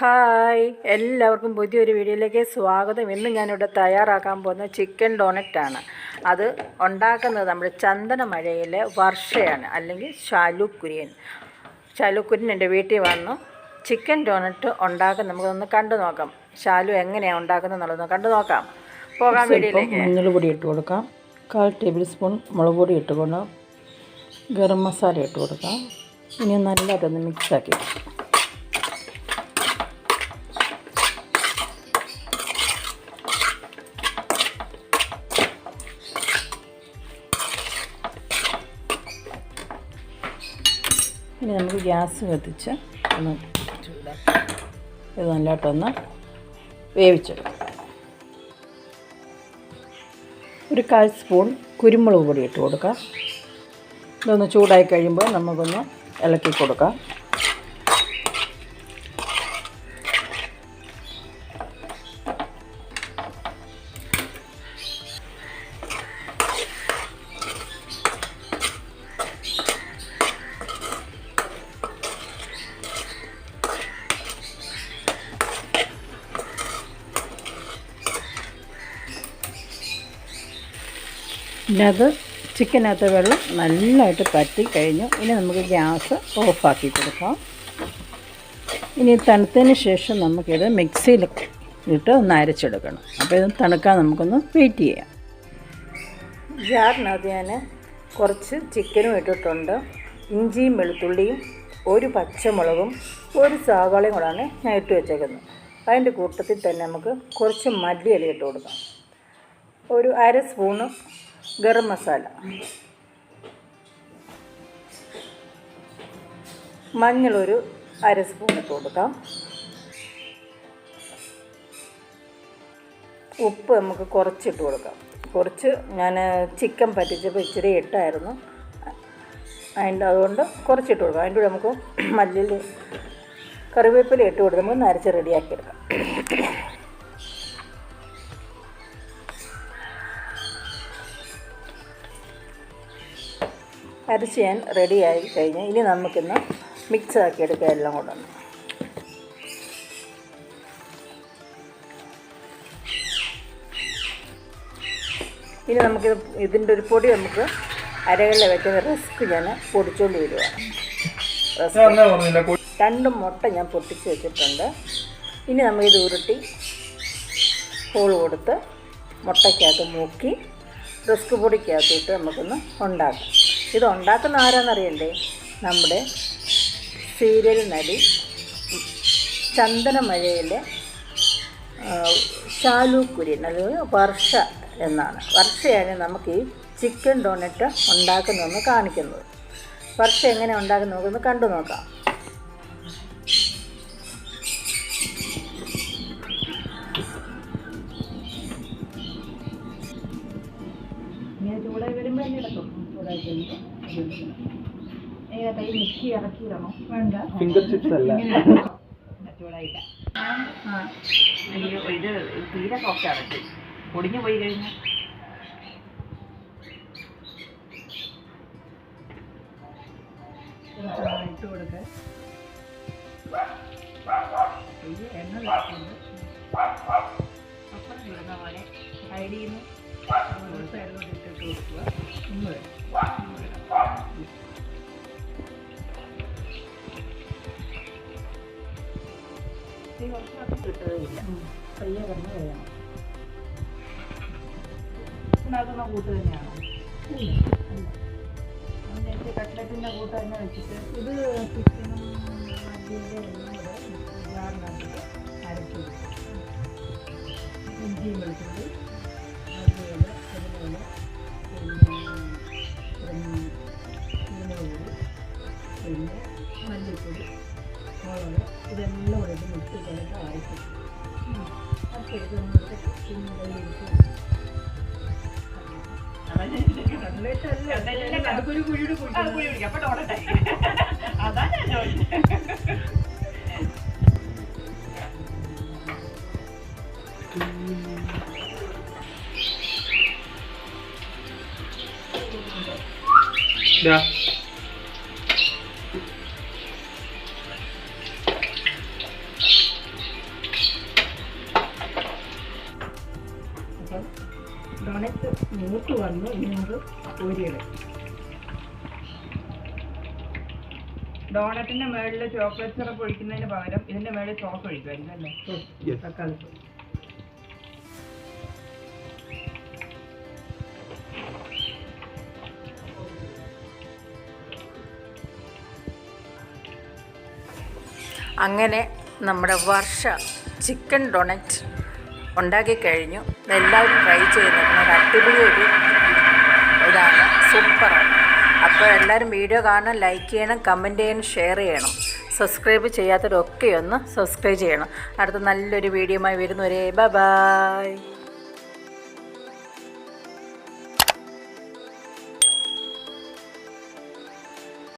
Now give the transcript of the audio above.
Hi. എല്ലാവർക്കും പുതിയൊരു വീഡിയോയിലേക്ക് സ്വാഗതം. ഇന്ന് ഞാനിവിടെ തയ്യാറാക്കാൻ പോകുന്ന ചിക്കൻ ഡോണറ്റാണ് അത് ഉണ്ടാക്കുന്നത് നമ്മുടെ ചന്ദനമഴയിലെ വർഷയാണ് അല്ലെങ്കിൽ ഷാലുക്കുര്യൻ ഷാലുക്കുര്യൻ ഷാലു കുര്യൻ എന്റെ വീട്ടിൽ വന്നു. ചിക്കൻ ഡോണറ്റ് ഉണ്ടാക്കാൻ നമുക്കൊന്ന് കണ്ടു നോക്കാം. ഷാലു എങ്ങനെയാണ് ഉണ്ടാക്കുന്നത് എന്നുള്ളത് കണ്ടു നോക്കാം. പോകാൻ വേണ്ടിയിട്ട് മഞ്ഞൾ പൊടി ഇട്ട് കൊടുക്കാം. കാൽ ടേബിൾ സ്പൂൺ മുളക് പൊടി ഇട്ട് കൊടുക്കാം. ഗരം മസാല ഇട്ട് കൊടുക്കാം. ഇനി നല്ലതൊന്ന് മിക്സാക്കി ഇനി നമുക്ക് ഗ്യാസ് കത്തിച്ച് ഒന്ന് ചൂടാക്കാം. ഇത് നല്ലതായിട്ടൊന്ന് വേവിച്ചെടുക്കാം. ഒരു കാൽ സ്പൂൺ കുരുമുളക് പൊടി ഇട്ട് കൊടുക്കാം. ഇതൊന്ന് ചൂടായി കഴിയുമ്പോൾ നമുക്കൊന്ന് ഇളക്കി കൊടുക്കാം. അത് ചിക്കനകത്ത് വെള്ളം നല്ലതായിട്ട് പറ്റി കഴിഞ്ഞു. ഇനി നമുക്ക് ഗ്യാസ് ഓഫാക്കി കൊടുക്കാം. ഇനി തണുത്തതിന് ശേഷം നമുക്കിത് മിക്സിയിൽ ഇട്ട് ഒന്ന് അരച്ചെടുക്കണം. അപ്പോൾ ഇത് തണുക്കാൻ നമുക്കൊന്ന് വെയിറ്റ് ചെയ്യാം. ജാറിനകത്ത് ഞാൻ കുറച്ച് ചിക്കനും ഇട്ടിട്ടുണ്ട്. ഇഞ്ചിയും വെളുത്തുള്ളിയും ഒരു പച്ചമുളകും ഒരു സവാളയും കൂടാണ് ഞാൻ ഇട്ട് വെച്ചേക്കുന്നത്. അതിന്റെ കൂട്ടത്തിൽ തന്നെ നമുക്ക് കുറച്ച് മല്ലിയില ഇട്ട് കൊടുക്കാം. ഒരു അര സ്പൂണ് ഗരം മസാല. മഞ്ഞളൊരു അര സ്പൂൺ ഇട്ട് കൊടുക്കാം. ഉപ്പ് നമുക്ക് കുറച്ചിട്ട് കൊടുക്കാം. കുറച്ച് ഞാൻ ചിക്കൻ പറ്റിച്ചപ്പോൾ ഇച്ചിരി ഇട്ടായിരുന്നു. അതിന്റെ അതുകൊണ്ട് കുറച്ചിട്ട് കൊടുക്കാം. അതിന്റെ കൂടെ നമുക്ക് മല്ലിൽ കറിവേപ്പില ഇട്ട് കൊടുത്ത് നമുക്ക് നരച്ച് റെഡിയാക്കി അരച്ച് ഞാൻ റെഡിയായി കഴിഞ്ഞ് ഇനി നമുക്കിന്ന് മിക്സ് ആക്കി എടുക്കുക എല്ലാം കൂടെ ഒന്ന് ഇനി നമുക്ക് ഇതിന്റെ ഒരു പൊടി നമുക്ക് അരകളിൽ വെക്കുന്ന റിസ്ക് ഞാൻ പൊടിച്ചുകൊണ്ട് വരികയാണ് രണ്ട് മുട്ട ഞാൻ പൊട്ടിച്ച് വെച്ചിട്ടുണ്ട്. ഇനി നമുക്കിത് ഉരുട്ടി ഹോൾ കൊടുത്ത് മുട്ടയ്ക്കകത്ത് മൂക്കി റിസ്ക് പൊടിക്കകത്തിട്ട് നമുക്കൊന്ന് ഉണ്ടാക്കാം. ഇത് ഉണ്ടാക്കുന്ന ആരാന്നറിയണ്ടേ? നമ്മുടെ സീരിയൽ നടി ചന്ദനമഴയിലെ ശാലു കുര്യൻ അല്ലെങ്കിൽ വർഷ എന്നാണ്. വർഷയാണ് നമുക്ക് ഈ ചിക്കൻ ഡോണറ്റ് ഉണ്ടാക്കുന്നതെന്ന് കാണിക്കുന്നത്. വർഷ എങ്ങനെ ഉണ്ടാക്കുന്ന നോക്കുന്നത് കണ്ടു നോക്കാം. ഇങ്ങനെ ചൂടായി വരുമ്പോൾ തന്നെ ഇടക്കും ചൂടായി കഴിയുമ്പോൾ കൈ മിക്സി ഇറക്കിയിടണോ? വേണ്ട. ഫിംഗർ ചിപ്സ് അല്ല. ചൂടായില്ല അയ്യോ ഇത് തീരെ സോഫ്റ്റ് അടച്ചു പൊടിഞ്ഞു പോയി കഴിഞ്ഞു. ഇട്ട് കൊടുക്ക. ഇത് എണ്ണ വെച്ചിട്ടുണ്ട്. അപ്പുറം ഇടുന്ന പോലെ. സൈഡിൽ നിന്ന് ഒരു സൈഡിലോട്ട് ഇട്ടിട്ട് കൊടുക്കുക. ഒന്ന് കിട്ടുകയില്ല പയ്യെ കിടന്ന് കഴിയണം ഉണ്ടാക്കുന്ന കൂട്ട് തന്നെയാണ്? കട്ട്ലറ്റിന്റെ കൂട്ട് തന്നെ വെച്ചിട്ട് ഇത് ചിക്കനും ജാറിനകത്ത്. ഇഞ്ചിയും വെളുത്തുള്ളി പിന്നെ കുരുമുളക് പിന്നെ മല്ലിപ്പൊടി മുളക് ഇതെല്ലാം കൂടെ ഇട്ട് മിക്സ് ചെയ്തിട്ട് അരക്കും അരച്ചെടുത്ത് ഞാൻ പിന്നെ കയ്യിലിട്ട് ദാ. മൂത്ത് വന്ന് ഇനി നമുക്ക് കോരിയിടാം ഡോണറ്റിന്റെ മേളിൽ ചോക്ലേറ്റ് സിറപ്പ് ഒഴിക്കുന്നതിന് പകരം ഇതിന്റെ മേളിൽ സോസ് ഒഴിക്കുമായിരുന്നു അല്ലേ. തക്കാളി അങ്ങനെ നമ്മുടെ വർഷ ചിക്കൻ ഡൊണറ്റ് ഉണ്ടാക്കി കഴിഞ്ഞു. എല്ലാവരും ട്രൈ നോക്കണം ഒരു അടിപൊളി ഒരു ഇതാണ്. സൂപ്പറാണ് അപ്പോൾ എല്ലാവരും വീഡിയോ കാണണം ലൈക്ക് ചെയ്യണം കമന്റ് ചെയ്യണം ഷെയർ ചെയ്യണം. സബ്സ്ക്രൈബ് ചെയ്യാത്തവരൊക്കെ ഒന്ന് സബ്സ്ക്രൈബ് ചെയ്യണം. അടുത്ത നല്ലൊരു വീഡിയോയുമായി വരുന്നവരെ ബൈ ബായ്